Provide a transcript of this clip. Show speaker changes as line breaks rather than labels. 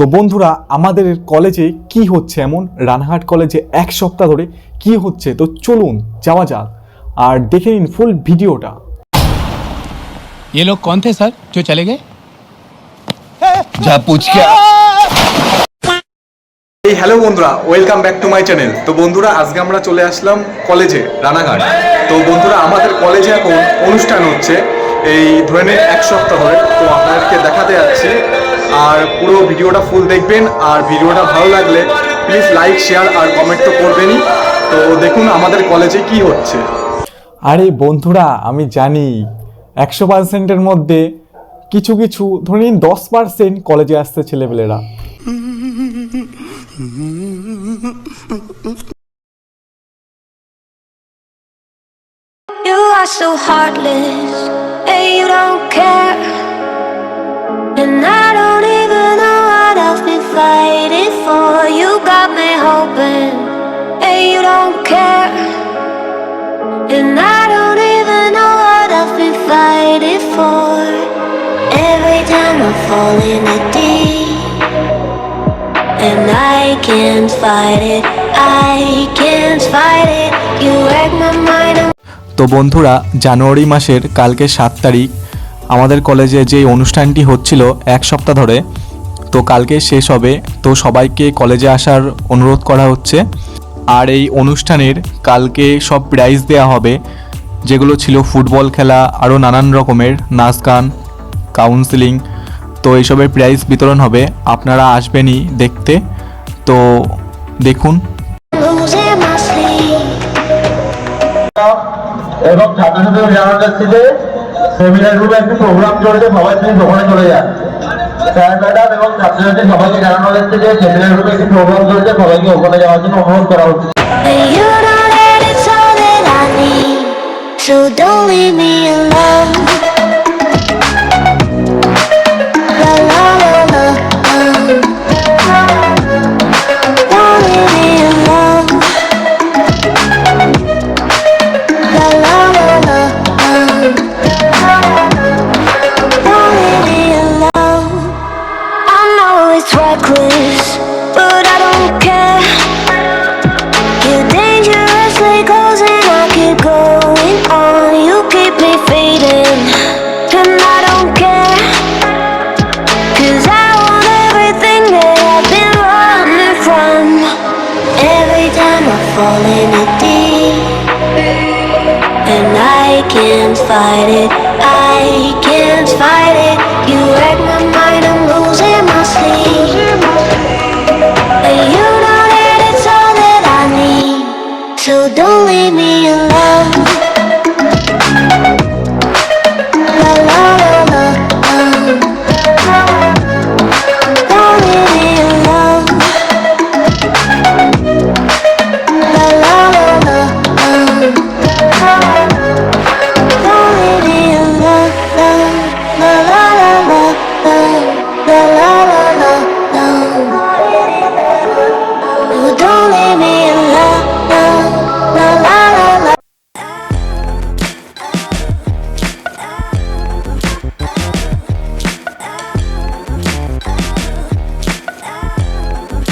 তো বন্ধুরা আমাদের কলেজে কি হচ্ছে এমন রানাঘাট কলেজে এক সপ্তাহ ধরে কি হচ্ছে তো চলুন যাওয়া যাক আর দেখে নিন ফুল ভিডিওটা
ये लोग कौन थे सर जो चले गए
যা पूछ के आ।
এই হ্যালো বন্ধুরা welcome back to my channel তো বন্ধুরা আজকে আমরা চলে আসলাম কলেজে রানাঘাট তো বন্ধুরা আমাদের কলেজে এখন অনুষ্ঠান হচ্ছে এই ধরে নিন এক সপ্তাহ ধরে তো আপনাদেরকে দেখাতে যাচ্ছি আর পুরো ভিডিওটা ফুল দেখবেন। আর ভিডিওটা ভালো লাগলে প্লিজ লাইক শেয়ার আর কমেন্ট তো করবেনই। তো দেখুন আমাদের কলেজে কি হচ্ছে। আরে বন্ধুরা আমি জানি একশো পার্সেন্টের মধ্যে কিছু কিছু ধরে নিন দশ পার্সেন্ট কলেজে আসছে ছেলেপেলেরা।
You are so heartless, and you don't fighting for. You got me hoping, and you don't care. And I don't even know what I've been fighting for. Every time I fall in the deep, and I can't fight it, I can't fight it. You wreck my mind.
তো বন্ধুরা জানুয়ারি মাসের কালকে সাত তারিখ আমাদের কলেজে যে অনুষ্ঠানটি হচ্ছিল এক সপ্তাহ ধরে তো কালকে শেষ হবে। তো সবাইকে কলেজে আসার অনুরোধ করা হচ্ছে। আর এই অনুষ্ঠানের কালকে সব প্রাইজ দেওয়া হবে, যেগুলো ছিল ফুটবল খেলা আরও নানান রকমের, নাচ গান কাউন্সিলিং তো এইসবের প্রাইজ বিতরণ হবে। আপনারা আসবেনই দেখতে। তো দেখুন.
এবং ছাত্রছাত্রীদের জানানো যাচ্ছে যে সেমিনার রুমে একটি প্রোগ্রাম চলছে, সবাই প্লিজ ওখানে চলে যান। এবং ছাত্রছাত্রী সবাইকে জানানো যাচ্ছে যে একটি প্রোগ্রাম চলছে, সবাইকে ওখানে যাওয়ার জন্য অনুরোধ করা হচ্ছে
you don't leave me alone. It's reckless, but I don't care. You're dangerously close and I keep going on. You keep me fading, and I don't care. Cause I want everything that I've been running from. Every time I fall in it deep, and I can't fight it, I can't fight it. You So don't leave me alone.